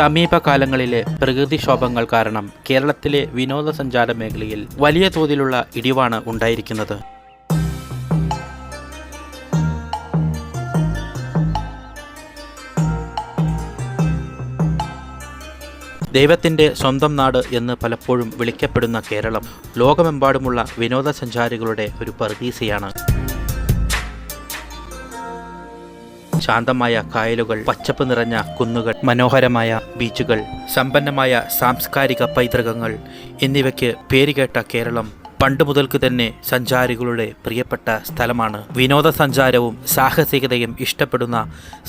സമീപകാലങ്ങളിലെ പ്രകൃതിക്ഷോഭങ്ങൾ കാരണം കേരളത്തിലെ വിനോദസഞ്ചാര മേഖലയിൽ വലിയ തോതിലുള്ള ഇടിവാണ് ഉണ്ടായിരിക്കുന്നത്. ദൈവത്തിന്റെ സ്വന്തം നാട് എന്ന് പലപ്പോഴും വിളിക്കപ്പെടുന്ന കേരളം ലോകമെമ്പാടുമുള്ള വിനോദസഞ്ചാരികളുടെ ഒരു പറുദീസയാണ് ശാന്തമായ കായലുകൾ പച്ചപ്പ് നിറഞ്ഞ കുന്നുകൾ മനോഹരമായ ബീച്ചുകൾ സമ്പന്നമായ സാംസ്കാരിക പൈതൃകങ്ങൾ എന്നിവയ്ക്ക് പേരുകേട്ട കേരളം പണ്ട് മുതൽക്ക് തന്നെ സഞ്ചാരികളുടെ പ്രിയപ്പെട്ട സ്ഥലമാണ്. വിനോദസഞ്ചാരവും സാഹസികതയും ഇഷ്ടപ്പെടുന്ന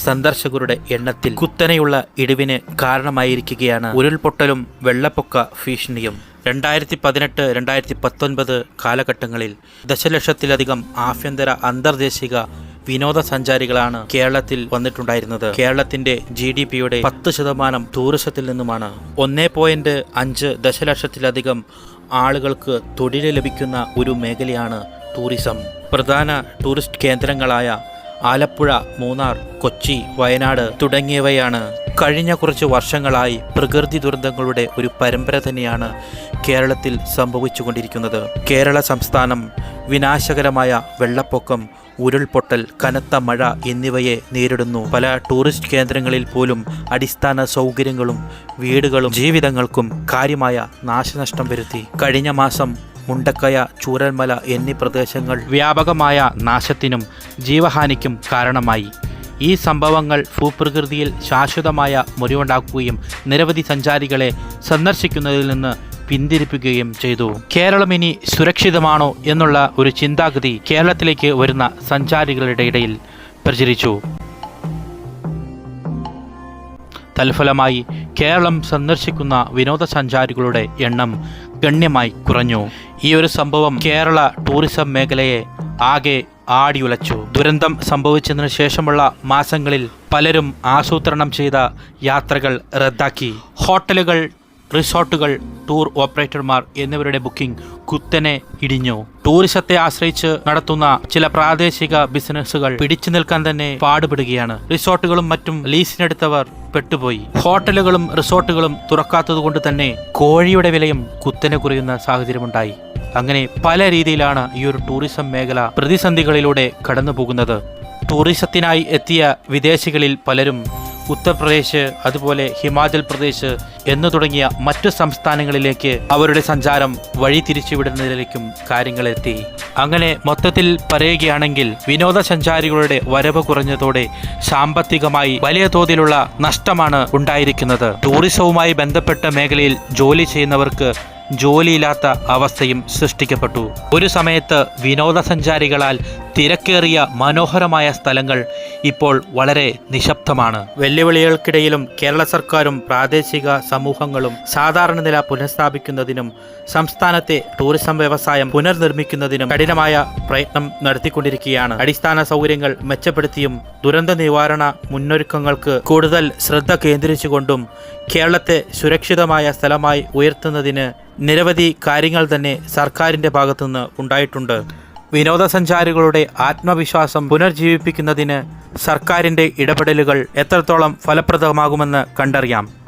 സന്ദർശകരുടെ എണ്ണത്തിൽ കുത്തനെയുള്ള ഇടിവിന് കാരണമായിരിക്കുകയാണ് ഉരുൾപൊട്ടലും വെള്ളപ്പൊക്ക ഭീഷണിയും. രണ്ടായിരത്തി പതിനെട്ട് രണ്ടായിരത്തി പത്തൊൻപത് കാലഘട്ടങ്ങളിൽ ദശലക്ഷത്തിലധികം ആഭ്യന്തര അന്തർദേശിക വിനോദസഞ്ചാരികളാണ് കേരളത്തിൽ വന്നിട്ടുണ്ടായിരുന്നത്. കേരളത്തിന്റെ ജി ഡി പിയുടെ പത്ത് ശതമാനം ടൂറിസത്തിൽ നിന്നുമാണ്. ഒന്നേ പോയിന്റ് അഞ്ച് ദശലക്ഷത്തിലധികം ആളുകൾക്ക് തൊഴിൽ ലഭിക്കുന്ന ഒരു മേഖലയാണ് ടൂറിസം. പ്രധാന ടൂറിസ്റ്റ് കേന്ദ്രങ്ങളായ ആലപ്പുഴ മൂന്നാർ കൊച്ചി വയനാട് തുടങ്ങിയവയാണ് കഴിഞ്ഞ കുറച്ച് വർഷങ്ങളായി പ്രകൃതി ദുരന്തങ്ങളുടെ ഒരു പരമ്പര തന്നെയാണ് കേരളത്തിൽ സംഭവിച്ചുകൊണ്ടിരിക്കുന്നത്. കേരള സംസ്ഥാനം വിനാശകരമായ വെള്ളപ്പൊക്കം ഉരുൾപൊട്ടൽ കനത്ത മഴ എന്നിവയെ നേരിടുന്നു. പല ടൂറിസ്റ്റ് കേന്ദ്രങ്ങളിൽ പോലും അടിസ്ഥാന സൗകര്യങ്ങളും വീടുകളും ജീവിതങ്ങൾക്കും കാര്യമായ നാശനഷ്ടം വരുത്തി. കഴിഞ്ഞ മാസം മുണ്ടക്കയ ചൂരൽമല എന്നീ പ്രദേശങ്ങൾ വ്യാപകമായ നാശത്തിനും ജീവഹാനിക്കും കാരണമായി. ഈ സംഭവങ്ങൾ ഭൂപ്രകൃതിയിൽ ശാശ്വതമായ മുറിവുണ്ടാക്കുകയും നിരവധി സഞ്ചാരികളെ സന്ദർശിക്കുന്നതിൽ നിന്ന് പിന്തിരിപ്പിക്കുകയും ചെയ്തു. കേരളം ഇനി സുരക്ഷിതമാണോ എന്നുള്ള ഒരു ചിന്താഗതി കേരളത്തിലേക്ക് വരുന്ന സഞ്ചാരികളുടെ ഇടയിൽ പ്രചരിച്ചു. തൽഫലമായി കേരളം സന്ദർശിക്കുന്ന വിനോദസഞ്ചാരികളുടെ എണ്ണം ഗണ്യമായി കുറഞ്ഞു. ഈ ഒരു സംഭവം കേരള ടൂറിസം മേഖലയെ ആകെ ആടിയുലച്ചു ദുരന്തം സംഭവിച്ചതിനു ശേഷമുള്ള മാസങ്ങളിൽ പലരും ആസൂത്രണം ചെയ്ത യാത്രകൾ റദ്ദാക്കി. ഹോട്ടലുകൾ റിസോർട്ടുകൾ ടൂർ ഓപ്പറേറ്റർമാർ എന്നിവരുടെ ബുക്കിംഗ് കുത്തനെ ഇടിഞ്ഞു. ടൂറിസത്തെ ആശ്രയിച്ച് നടത്തുന്ന ചില പ്രാദേശിക ബിസിനസ്സുകൾ പിടിച്ചു നിൽക്കാൻ തന്നെ പാടുപെടുകയാണ്. റിസോർട്ടുകളും മറ്റും ലീസിനെടുത്തവർ പെട്ടുപോയി. ഹോട്ടലുകളും റിസോർട്ടുകളും തുറക്കാത്തതുകൊണ്ട് തന്നെ കോഴിയുടെ വിലയും കുത്തനെ കുറയുന്ന സാഹചര്യമുണ്ടായി. അങ്ങനെ പല രീതിയിലാണ് ഈ ഒരു ടൂറിസം മേഖല പ്രതിസന്ധികളിലൂടെ കടന്നു പോകുന്നത് ടൂറിസത്തിനായി എത്തിയ വിദേശികളിൽ പലരും ഉത്തർപ്രദേശ് അതുപോലെ ഹിമാചൽ പ്രദേശ് എന്നു തുടങ്ങിയ മറ്റു സംസ്ഥാനങ്ങളിലേക്ക് അവരുടെ സഞ്ചാരം വഴി തിരിച്ചുവിടുന്നതിലേക്കും കാര്യങ്ങളെത്തി അങ്ങനെ മൊത്തത്തിൽ പറയുകയാണെങ്കിൽ വിനോദസഞ്ചാരികളുടെ വരവ് കുറഞ്ഞതോടെ സാമ്പത്തികമായി വലിയ തോതിലുള്ള നഷ്ടമാണ് ഉണ്ടായിരിക്കുന്നത്. ടൂറിസവുമായി ബന്ധപ്പെട്ട മേഖലയിൽ ജോലി ചെയ്യുന്നവർക്ക് ജോലിയില്ലാത്ത അവസ്ഥയും സൃഷ്ടിക്കപ്പെട്ടു. ഒരു സമയത്ത് വിനോദസഞ്ചാരികളാൽ തിരക്കേറിയ മനോഹരമായ സ്ഥലങ്ങൾ ഇപ്പോൾ വളരെ നിശബ്ദമാണ്. വെല്ലുവിളികൾക്കിടയിലും കേരള സർക്കാരും പ്രാദേശിക സമൂഹങ്ങളും സാധാരണ നില പുനഃസ്ഥാപിക്കുന്നതിനും സംസ്ഥാനത്തെ ടൂറിസം വ്യവസായം പുനർനിർമ്മിക്കുന്നതിനും കഠിനമായ പ്രയത്നം നടത്തിക്കൊണ്ടിരിക്കുകയാണ്. അടിസ്ഥാന സൗകര്യങ്ങൾ മെച്ചപ്പെടുത്തിയും ദുരന്ത നിവാരണ മുന്നൊരുക്കങ്ങൾക്ക് കൂടുതൽ ശ്രദ്ധ കേന്ദ്രീകരിച്ചുകൊണ്ടും കേരളത്തെ സുരക്ഷിതമായ സ്ഥലമായി ഉയർത്തുന്നതിന് നിരവധി കാര്യങ്ങൾ തന്നെ സർക്കാരിന്റെ ഭാഗത്തുനിന്ന് ഉണ്ടായിട്ടുണ്ട്. വിനോദസഞ്ചാരികളുടെ ആത്മവിശ്വാസം പുനർജീവിപ്പിക്കുന്നതിന് സർക്കാരിന്റെ ഇടപെടലുകൾ എത്രത്തോളം ഫലപ്രദമാകുമെന്ന് കണ്ടറിയാം.